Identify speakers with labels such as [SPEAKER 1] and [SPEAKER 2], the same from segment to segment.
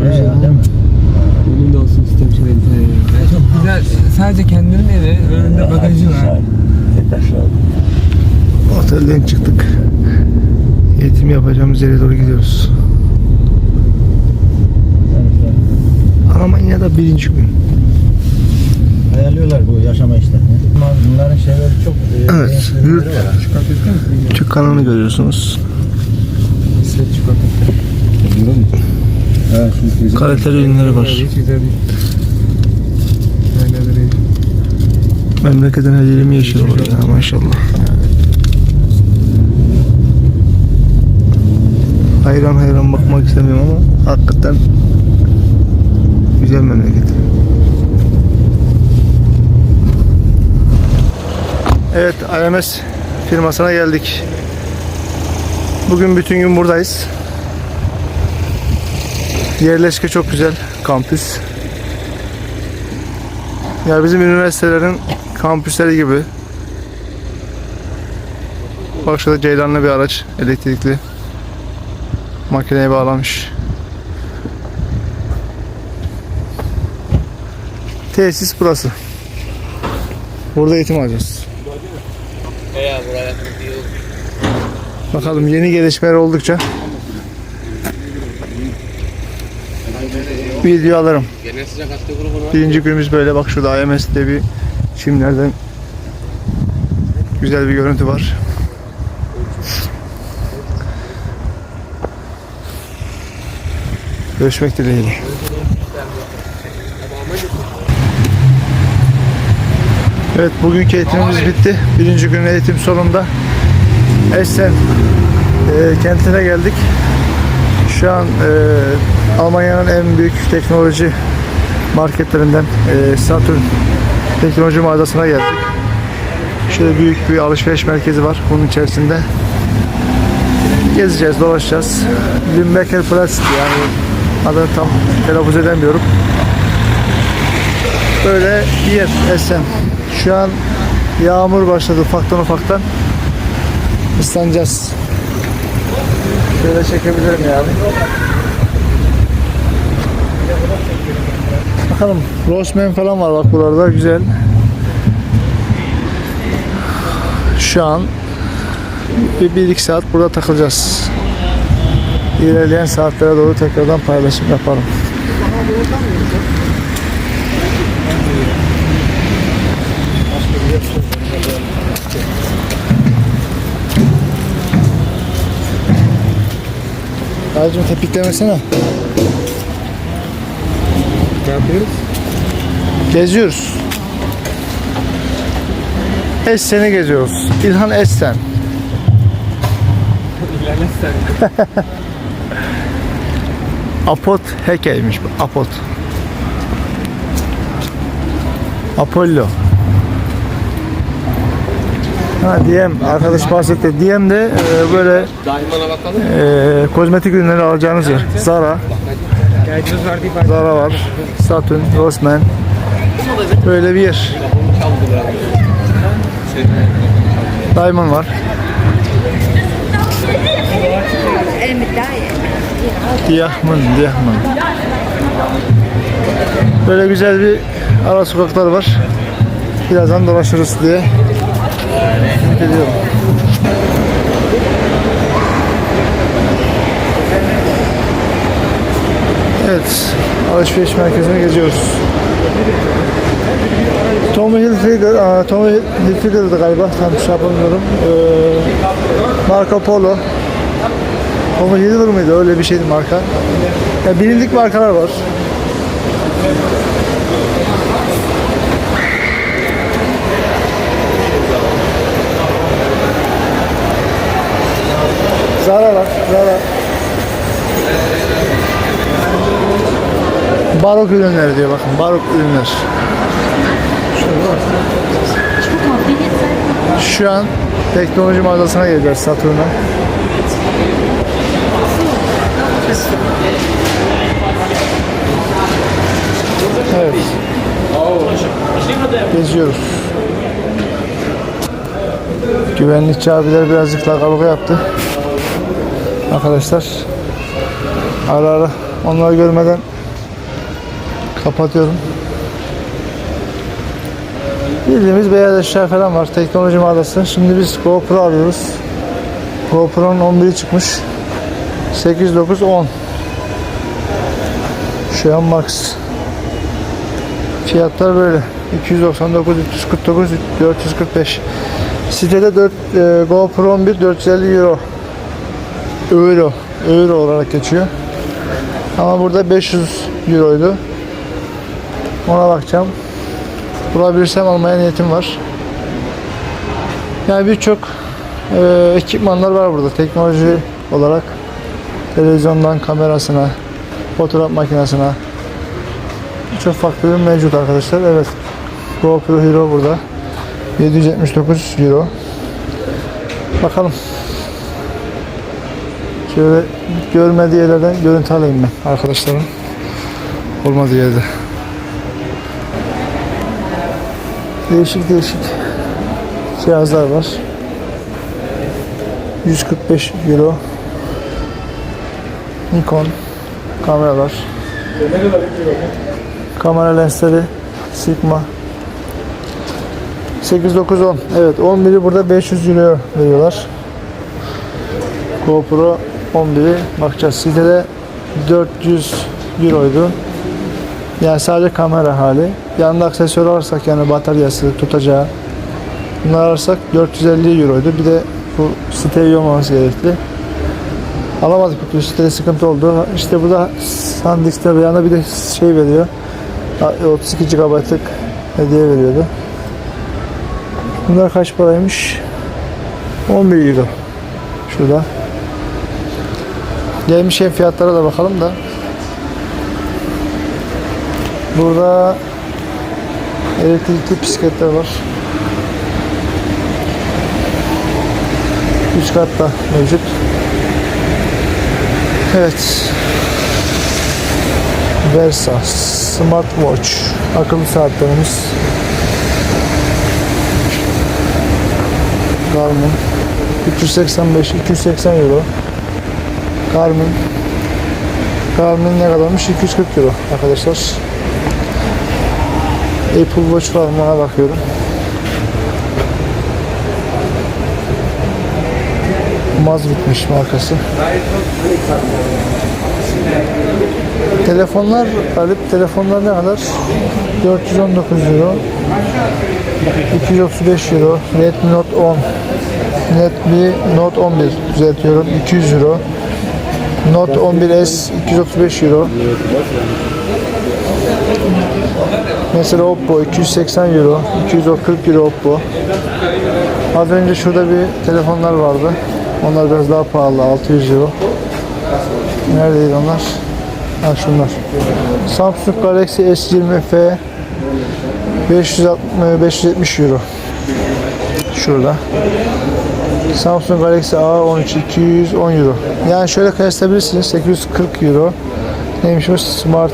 [SPEAKER 1] Tabii.
[SPEAKER 2] He, değil mi?
[SPEAKER 3] Benim de olsun bir tane. ya. Çok güzel. Sadece kendinin evi. Önünde bagajı var.
[SPEAKER 2] Yeter.
[SPEAKER 1] Otelden çıktık. Eğitim yapacağımız yere doğru gidiyoruz. Almanya'da birinci gün.
[SPEAKER 2] Ayarlıyorlar bu yaşama işlerini. Bunların şeyleri çok e,
[SPEAKER 1] Evet, yurt-? Türk kanalını görüyorsunuz.
[SPEAKER 3] Set çikolata.
[SPEAKER 2] Evet, şimdi güzel.
[SPEAKER 1] Kaliteli ürünleri var. Memleketin her yerimi yaşıyor orada maşallah. Hayran hayran bakmak istemiyorum ama hakikaten güzel memleket. Evet AMS firmasına geldik. Bugün bütün gün buradayız. Yerleşke çok güzel. Kampüs. Ya bizim üniversitelerin kampüsleri gibi. Bak şurada Ceylan'la bir araç elektrikli. Makineye bağlamış. Tesis burası. Burada eğitim alacağız. Bakalım yeni gelişmeler oldukça video alırım. Birinci günümüz böyle bak şurada IMS'de bir çimlerden güzel bir görüntü var. Görüşmek dileğiyle. Evet bugünkü eğitimimiz bitti. Birinci gün eğitim sonunda Essen e, kentine geldik. Şu an e, Almanya'nın en büyük teknoloji marketlerinden e, Saturn teknoloji mağazasına geldik. Şöyle büyük bir alışveriş merkezi var bunun içerisinde. Gezeceğiz, dolaşacağız. Limbecker Platz yani adını tam telaffuz edemiyorum. Böyle bir yer Essen. Şu an yağmur başladı ufaktan ufaktan. Islanacağız. Şöyle çekebilirim yani. Bakalım Roseman falan var bak buralarda güzel. Şu an bir, bir iki saat burada takılacağız. İlerleyen saatlere doğru tekrardan paylaşım yaparım. Dayıcım tepiklemesene.
[SPEAKER 3] Ne yapıyoruz?
[SPEAKER 1] Geziyoruz. Essen'i geziyoruz. İlhan Essen.
[SPEAKER 3] İlerlersen.
[SPEAKER 1] Apot hekeymiş bu. Apot. Apollo. Ha diyem arkadaş bahsetti. Diyem de e, böyle e, kozmetik ürünleri alacağınız yer. Zara. Zara var. Saturn, Rossmann. Böyle bir yer. Diamond var. Diyahman, Diyahman. Böyle güzel bir ara sokaklar var. Birazdan dolaşırız diye ümit ediyorum. Evet, alışveriş merkezine geziyoruz. Tommy Hilfiger, aa, Tommy Hilfiger'dı galiba, tam şey yapamıyorum. Ee, Marco Polo. Tommy Hilfiger mıydı? Öyle bir şeydi marka. Ya bilindik markalar var. Zara var, Zara. Barok ürünler diyor bakın, barok ürünler. Şu an teknoloji mağazasına geleceğiz Saturn'a. Evet. Geziyoruz. Güvenlikçi abiler birazcık lagaluga yaptı. Arkadaşlar ara ara Onları görmeden kapatıyorum. Bildiğimiz beyaz eşya falan var. Teknoloji mağazası. Şimdi biz GoPro arıyoruz. GoPro'nun 11'i çıkmış. 8, 9, 10. Şu an Max. Fiyatlar böyle. 299, 349, 445. Sitede 4, e, GoPro 11 450 euro. Euro. Euro olarak geçiyor. Ama burada 500 euroydu. Ona bakacağım. Bulabilirsem almaya niyetim var. Yani birçok e, ekipmanlar var burada teknoloji olarak. Televizyondan kamerasına, fotoğraf makinesine çok farklı ürün mevcut arkadaşlar. Evet. GoPro Hero burada. 779 euro. Bakalım. Şöyle görmediği yerlerden görüntü alayım ben arkadaşlarım. Olmadığı yerde. Değişik değişik cihazlar var. 145 euro. Nikon kameralar. Kamera lensleri Sigma 8 9 10. Evet 11'i burada 500 euro veriyorlar. GoPro 11'i bakacağız. Sitede 400 euroydu. Yani sadece kamera hali. Yanında aksesuar alırsak yani bataryası, tutacağı bunları alırsak 450 euroydu. Bir de bu site üye olmaması gerekli. Alamadık bu sitede sıkıntı oldu. İşte burada SanDisk'te bir yana bir de şey veriyor. 32 GB'lık hediye veriyordu. Bunlar kaç paraymış? 11 euro. Şurada. Gelmişken fiyatlara da bakalım da. Burada elektrikli bisikletler var. Üç katta mevcut. Evet. Versa Smartwatch akıllı saatlerimiz. Garmin 385 280 euro. Garmin Garmin ne kadarmış? 240 euro arkadaşlar. Apple Watch var mı bakıyorum. Mazbitmiş markası. Telefonlar, alıp telefonlar ne kadar? 419 euro. 235 euro. Redmi Note 10. Redmi Note 11 düzeltiyorum. 200 euro. Note 11s 235 euro. Mesela Oppo 280 euro. 240 euro Oppo. Az önce şurada bir telefonlar vardı. Onlar biraz daha pahalı 600 euro. Neredeydi onlar? Ha şunlar. Samsung Galaxy S20 F 560, 570 euro. Şurada. Samsung Galaxy A13 210 euro. Yani şöyle kıyaslayabilirsiniz. 840 euro. Neymiş o? Smart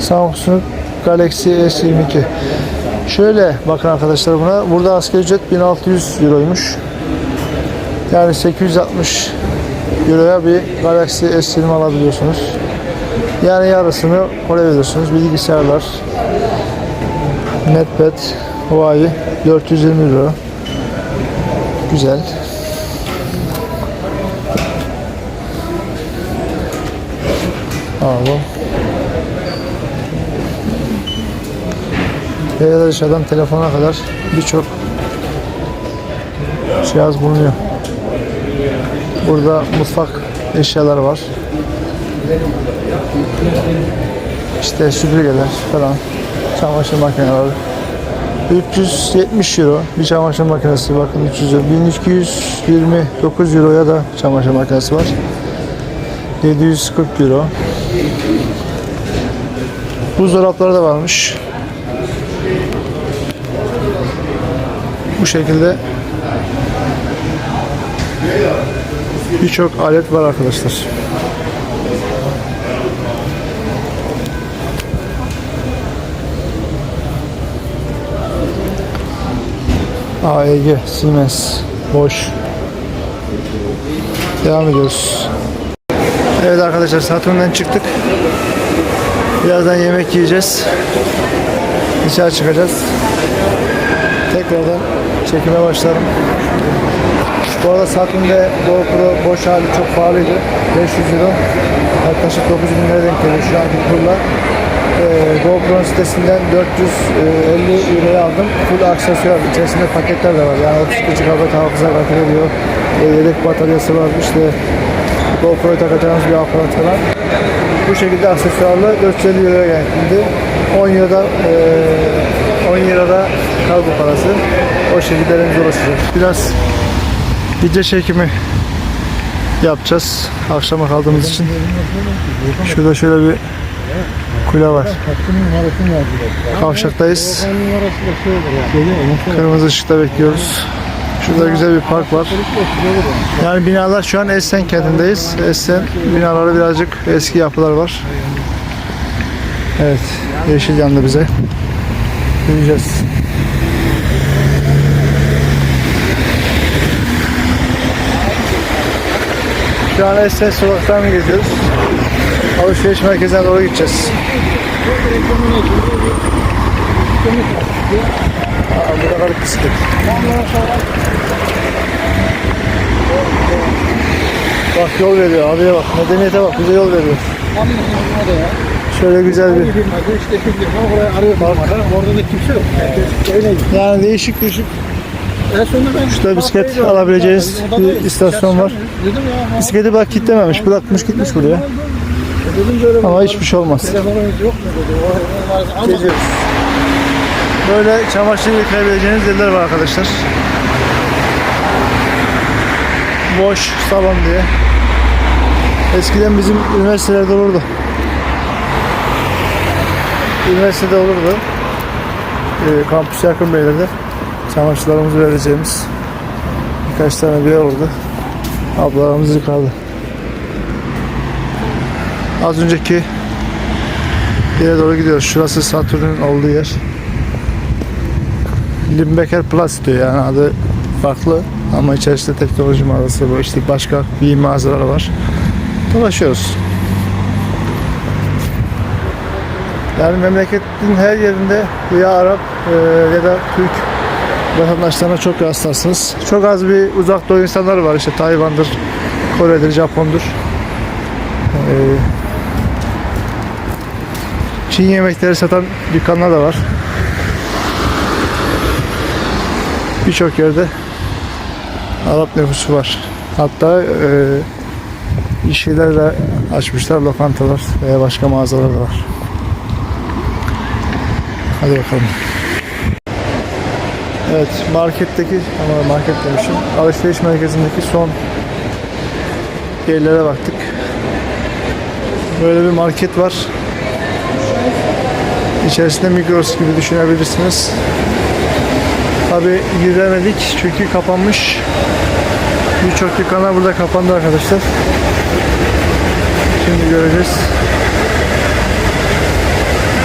[SPEAKER 1] Samsung Galaxy S22. Şöyle bakın arkadaşlar buna. Burada asgari ücret 1600 euroymuş. Yani 860 Euroya bir Galaxy S20 alabiliyorsunuz. Yani yarısını oraya veriyorsunuz. Bilgisayarlar, Netpad, Huawei 420 euro. Güzel. Alalım. Beyaz eşyadan telefona kadar birçok cihaz bulunuyor. Burada mutfak eşyaları var. İşte süpürgeler falan, çamaşır makineleri. 370 euro bir çamaşır makinesi bakın 300 euro. 1229 euroya da çamaşır makinesi var. 740 euro. Buzdolapları da varmış. Bu şekilde birçok alet var arkadaşlar. AEG, Siemens, Bosch. Devam ediyoruz. Evet arkadaşlar Satürn'den çıktık. Birazdan yemek yiyeceğiz. Dışarı çıkacağız. Tekrardan çekime başlarım. Bu arada Satürn'de GoPro boş hali çok pahalıydı. 500 euro. Yaklaşık 9 bin lira denk geliyor şu anki kurla. Ee, GoPro sitesinden 450 euroya aldım. Full aksesuar. İçerisinde paketler de var. Yani 32 GB hafıza kart ediyor. Ee, yedek bataryası var. İşte GoPro'yu takacağımız bir aparat falan. Bu şekilde aksesuarla 450 euroya geldi. 10 euroda e, 10 euroda kargo parası. O şekilde elimize ulaşacak. Biraz gece çekimi yapacağız. Akşama kaldığımız için. Şurada şöyle bir kule var. Kavşaktayız. Kırmızı ışıkta bekliyoruz. Şurada güzel bir park var. Yani binalar şu an Essen kentindeyiz. Essen binaları birazcık eski yapılar var. Evet, yeşil yandı bize. Yürüyeceğiz. Şu an Essen sokaklarını geziyoruz. Alışveriş merkezine doğru gideceğiz. Aa, burada garip bisiklet. Bak yol veriyor abiye bak medeniyete bak bize yol veriyor. Şöyle güzel bir
[SPEAKER 2] Orada da kimse yok.
[SPEAKER 1] yani değişik değişik Şurada bisiklet alabileceğiniz bir istasyon var. Bisikleti bak kitlememiş bırakmış gitmiş buraya ama hiçbir şey olmaz.
[SPEAKER 2] telefonunuz yok mu dedi.
[SPEAKER 1] Böyle çamaşır yıkayabileceğiniz yerler var arkadaşlar. Boş salon diye. Eskiden bizim üniversitelerde olurdu. Üniversitede olurdu. Ee, kampüs yakın beylerde. Çamaşırlarımızı vereceğimiz birkaç tane bir yer oldu. Ablalarımız yıkardı. Az önceki yere doğru gidiyoruz. Şurası Satürn'ün olduğu yer. Limbecker Plus diyor yani adı farklı ama içerisinde teknoloji mağazası var. İşte başka bir mağazalar var. Dolaşıyoruz. Yani memleketin her yerinde ya Arap e, ya da Türk vatandaşlarına çok rastlarsınız. Çok az bir uzak doğu insanları var işte Tayvan'dır, Kore'dir, Japon'dur. E, Çin yemekleri satan dükkanlar da var. Birçok yerde Arap nüfusu var. Hatta e, iş yerleri de açmışlar, lokantalar veya başka mağazalar da var. Hadi bakalım. Evet, marketteki ama market demişim. Alışveriş merkezindeki son yerlere baktık. Böyle bir market var. İçerisinde Migros gibi düşünebilirsiniz. Tabi giremedik çünkü kapanmış. Birçok dükkanlar burada kapandı arkadaşlar. Şimdi göreceğiz.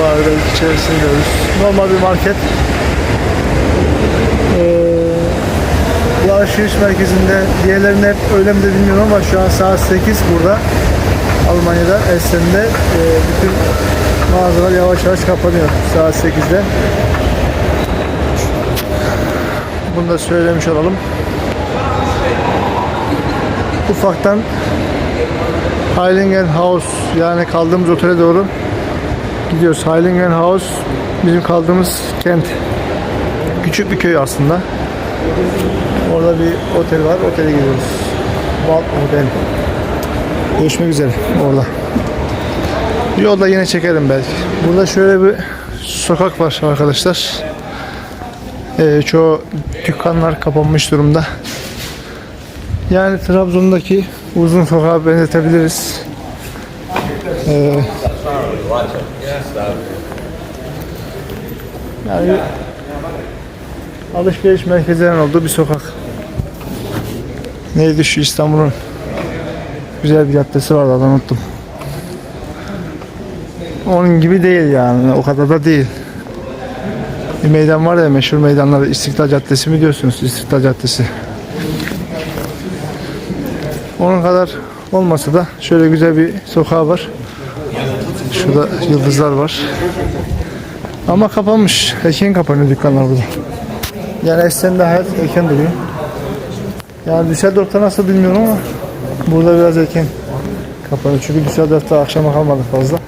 [SPEAKER 1] Bari belki içerisini görürüz. Normal bir market. Ee, bu alışveriş merkezinde diğerlerinde hep öyle mi de bilmiyorum ama şu an saat 8 burada. Almanya'da Essen'de e, bütün mağazalar yavaş yavaş kapanıyor saat 8'de. Bunu da söylemiş olalım. Ufaktan Heiligen House yani kaldığımız otele doğru gidiyoruz. Heiligen House bizim kaldığımız kent. Küçük bir köy aslında. Orada bir otel var. Otele gidiyoruz. Walt Hotel. Görüşmek üzere orada. Yolda yine çekerim belki. Burada şöyle bir sokak var arkadaşlar. Ee, çoğu dükkanlar kapanmış durumda. Yani Trabzon'daki uzun sokağa benzetebiliriz. Ee, yani alışveriş merkezlerinin olduğu bir sokak. Neydi şu İstanbul'un güzel bir caddesi vardı adını unuttum. Onun gibi değil yani o kadar da değil. Bir meydan var ya meşhur meydanlar İstiklal Caddesi mi diyorsunuz? İstiklal Caddesi. Onun kadar olmasa da şöyle güzel bir sokağı var. Şurada yıldızlar var. Ama kapanmış. Erken kapanıyor dükkanlar burada. Yani Essen'de hayat erken duruyor. Yani Düsseldorf'ta nasıl bilmiyorum ama burada biraz erken kapanıyor. Çünkü Düsseldorf'ta akşama kalmadı fazla.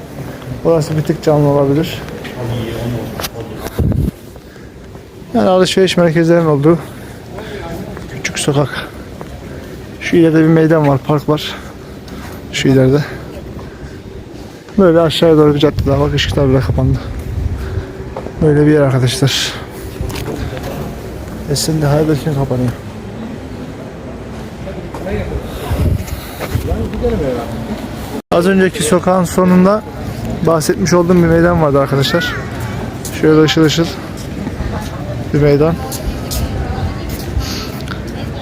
[SPEAKER 1] Orası bir tık canlı olabilir. Yani alışveriş merkezlerinin olduğu küçük sokak. Şu ileride bir meydan var, park var. Şu ileride. Böyle aşağıya doğru bir cadde daha bak ışıklar bile kapandı. Böyle bir yer arkadaşlar. Esen'de hayal erken kapanıyor. Az önceki sokağın sonunda bahsetmiş olduğum bir meydan vardı arkadaşlar. Şöyle ışıl ışıl bir meydan.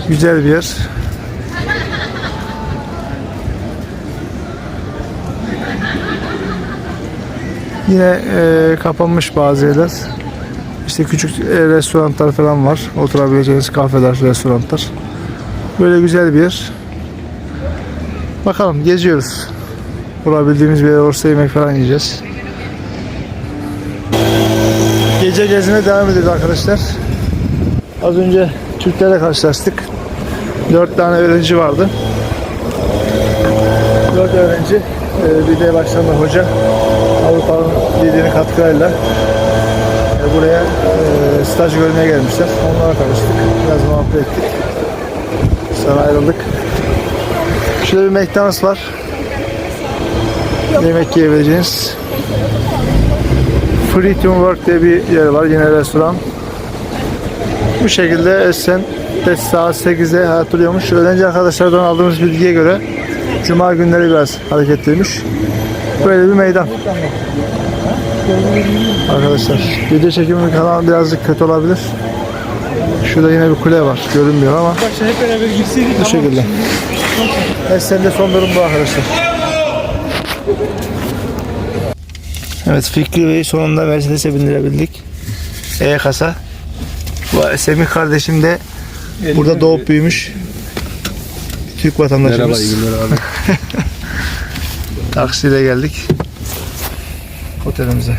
[SPEAKER 1] Güzel bir yer. Yine e, kapanmış bazı yerler. İşte küçük e, restoranlar falan var. Oturabileceğiniz kafeler, restoranlar. Böyle güzel bir yer. Bakalım geziyoruz. Bulabildiğimiz bir yer olursa yemek falan yiyeceğiz. Gece gezine devam ediyoruz arkadaşlar. Az önce Türklerle karşılaştık. Dört tane öğrenci vardı. Dört öğrenci, e, bir de başlarında hoca Avrupa'nın lideri katkılarıyla e, buraya e, staj görmeye gelmişler. Onlara karıştık. Biraz muhabbet ettik. Sonra ayrıldık. Şurada bir McDonald's var. Yemek yiyebileceğiniz. Free to Work diye bir yer var. Yine restoran. Bu şekilde Essen de saat 8'de hatırlıyormuş. Öğrenci arkadaşlardan aldığımız bilgiye göre Cuma günleri biraz hareketliymiş. Böyle bir meydan. Arkadaşlar video çekimi kanal birazcık kötü olabilir. Şurada yine bir kule var. Görünmüyor ama
[SPEAKER 2] Başta hep beraber girseydik
[SPEAKER 1] bu şekilde. Essen'de son durum bu arkadaşlar. Evet Fikri Bey'i sonunda Mercedes'e bindirebildik. E-kasa. Bu Semih kardeşim de burada doğup büyümüş. Türk vatandaşımız.
[SPEAKER 3] günler abi.
[SPEAKER 1] Taksiyle geldik. Otelimize.